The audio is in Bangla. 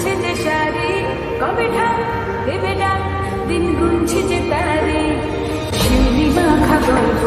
গুনছে যে সারি কবে ঢাক দেবে ডাক? দিন গুনছে যে তারি। শিউলি মাখা গল্প